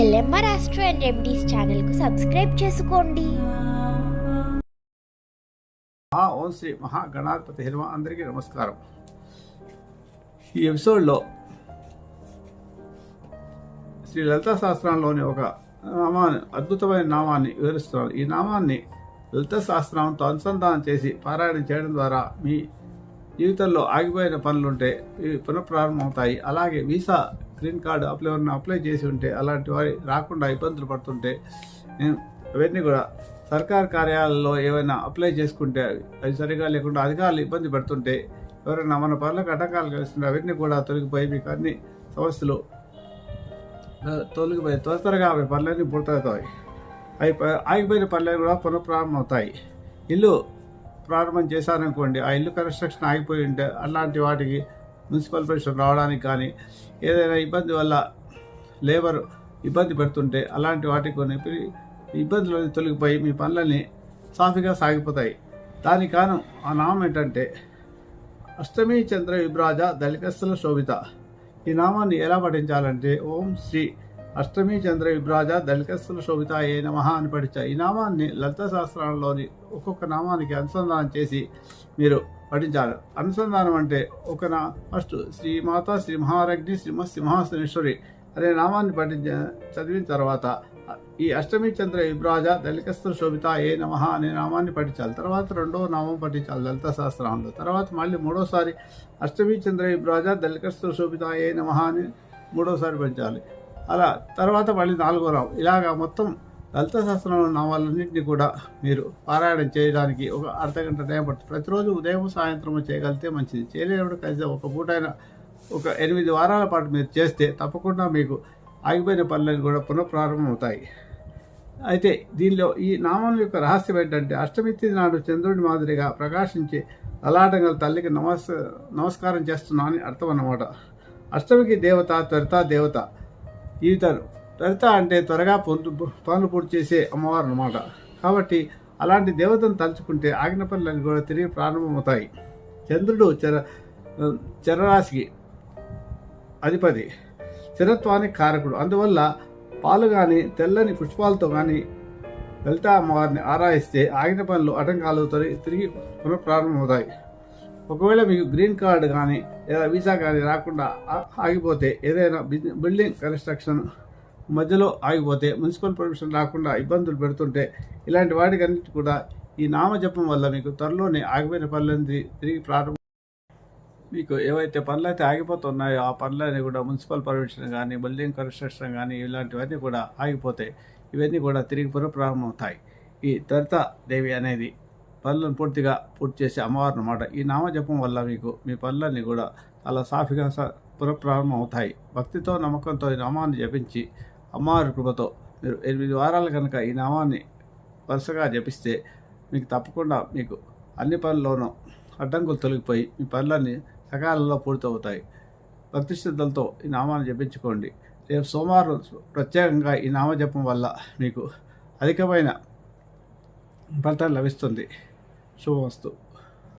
And remedies ఛానల్కు subscribe చేసుకోండి. ఆ ఓం శ్రీ మహాగణాధిపతి హిమ అందరికీ నమస్కారం. ఈ ఎపిసోడ్లో శ్రీ లలితా శాస్త్రంలోని ఒక నామాన్ని అద్భుతమైన నామాన్ని వివరిస్తున్నాను. ఈ నామాన్ని లలిత శాస్త్రంతో అనుసంధానం చేసి పారాయణం చేయడం ద్వారా మీ జీవితంలో ఆగిపోయిన పనులుంటే ఇవి పునఃప్రారంభమవుతాయి. అలాగే వీసా గ్రీన్ కార్డు అప్లై ఎవరైనా అప్లై చేసి ఉంటే అలాంటి వారి రాకుండా ఇబ్బందులు పడుతుంటే నేను అవన్నీ కూడా సర్కార్ కార్యాలయాల్లో ఏమైనా అప్లై చేసుకుంటే అవి సరిగా లేకుండా అధికారులు ఇబ్బంది పెడుతుంటే ఎవరైనా మన పనులకు ఆటంకాలు కలిస్తుంటే అవన్నీ కూడా తొలగిపోయి మీకు అన్ని సమస్యలు తొలగిపోయి త్వర త్వరగా అవి పనులన్నీ పూర్తవుతాయి. అవి ఆగిపోయిన పనులన్నీ కూడా పునఃప్రారంభం అవుతాయి ఇల్లు ప్రారంభం చేశారనుకోండి ఆ ఇల్లు కన్స్ట్రక్షన్ ఆగిపోయి ఉంటే అలాంటి వాటికి మున్సిపల్ పరిశ్రమ రావడానికి కానీ ఏదైనా ఇబ్బంది వల్ల లేబర్ ఇబ్బంది పెడుతుంటే అలాంటి వాటికి కొన్ని ఇబ్బందులు తొలగిపోయి మీ పనులన్నీ సాఫీగా సాగిపోతాయి. దాని కారణం ఆ నామం ఏంటంటే అష్టమి చంద్ర విభ్రాజ దళికస్థల శోభిత. ఈ నామాన్ని ఎలా పఠించాలంటే ఓం శ్రీ అష్టమి చంద్ర విభ్రాజ దళికస్థల శోభిత ఏ నమ అని పఠించాలి ఈ నామాన్ని లలిత శాస్త్రంలోని ఒక్కొక్క నామానికి అనుసంధానం చేసి మీరు పఠించాలి. అనుసంధానం అంటే ఒక నా ఫస్ట్ శ్రీమాత శ్రీ మహారగ్ని శ్రీమ సింహాసనేశ్వరి అనే నామాన్ని పఠించ చదివిన తర్వాత ఈ అష్టమి చంద్ర విభ్రాజ దళికస్త్ర శోభిత ఏ నమ అనే నామాన్ని పఠించాలి. తర్వాత రెండవ నామం పఠించాలి లలిత శాస్త్రంలో తర్వాత మళ్ళీ మూడోసారి అష్టమి చంద్ర విభ్రాజ దళికస్త్ర శోభిత ఏ నమ అని మూడోసారి పఠించాలి. అలా తర్వాత మళ్ళీ నాలుగో నామం. ఇలాగా మొత్తం లలిత శాస్త్రంలో నామాలన్నింటినీ కూడా మీరు పారాయణం చేయడానికి ఒక అర్ధగంట టైం పడుతుంది. ప్రతిరోజు ఉదయం సాయంత్రం చేయగలిగితే మంచిది. చేయలేనప్పుడు కనీసం ఒక పూటైన ఒక ఎనిమిది వారాల పాటు మీరు చేస్తే తప్పకుండా మీకు ఆగిపోయిన పనులన్నీ కూడా పునఃప్రారంభం అవుతాయి అయితే దీనిలో ఈ నామం యొక్క రహస్యం ఏంటంటే అష్టమి తిథి నాడు చంద్రుడి మాదిరిగా ప్రకాశించి అలాటంగల తల్లికి నమస్ నమస్కారం చేస్తున్నా అని అర్థం అన్నమాట అష్టమికి దేవత త్వరిత దేవత ఈతరు త్వరిత అంటే త్వరగా పొందు పనులు పూర్తి చేసే అమ్మవారు అన్నమాట కాబట్టి అలాంటి దేవతను తలుచుకుంటే ఆగిన పనులన్నీ కూడా తిరిగి ప్రారంభమవుతాయి. చంద్రుడు చర చరరాశికి అధిపతి స్థిరత్వానికి కారకుడు. అందువల్ల పాలు కానీ తెల్లని పుష్పాలతో కానీ లలిత అమ్మవారిని ఆరాయిస్తే ఆగిన పనులు ఆటంకాలు తొలగి తిరిగి పునఃప్రారంభమవుతాయి. ఒకవేళ మీకు గ్రీన్ కార్డు కానీ లేదా వీసా కానీ రాకుండా ఆగిపోతే ఏదైనా బిల్డింగ్ కన్స్ట్రక్షన్ మధ్యలో ఆగిపోతే మున్సిపల్ పర్మిషన్ రాకుండా ఇబ్బందులు పెడుతుంటే ఇలాంటి వాటికన్నిటి కూడా ఈ నామజపం వల్ల మీకు త్వరలోనే ఆగిపోయిన పనులన్నీ తిరిగి ప్రారంభం. మీకు ఏవైతే పనులు అయితే ఆగిపోతున్నాయో ఆ పనులన్నీ కూడా మున్సిపల్ పర్మిషన్ కానీ బిల్డింగ్ కన్స్ట్రక్షన్ కానీ ఇలాంటివన్నీ కూడా ఆగిపోతాయి ఇవన్నీ కూడా తిరిగి పునఃప్రారంభమవుతాయి. ఈ త్వరిత దేవి అనేది పనులను పూర్తిగా పూర్తి చేసే అమ్మవారు అన్నమాట. ఈ నామజపం వల్ల మీకు మీ పనులన్నీ కూడా చాలా సాఫీగా స- పునఃప్రారంభం అవుతాయి భక్తితో నమ్మకంతో ఈ నామాన్ని జపించి అమ్మవారి కృపతో. మీరు ఎనిమిది వారాలు కనుక ఈ నామాన్ని వరుసగా జపిస్తే మీకు తప్పకుండా మీకు అన్ని పనుల్లోనూ అడ్డంకులు తొలగిపోయి మీ పనులన్నీ సకాలంలో పూర్తవుతాయి. భక్తి శ్రద్ధలతో ఈ నామాన్ని జపించుకోండి. రేపు సోమవారం ప్రత్యేకంగా ఈ నామజపం వల్ల మీకు అధికమైన ఫలితం లభిస్తుంది. శుభమస్తు.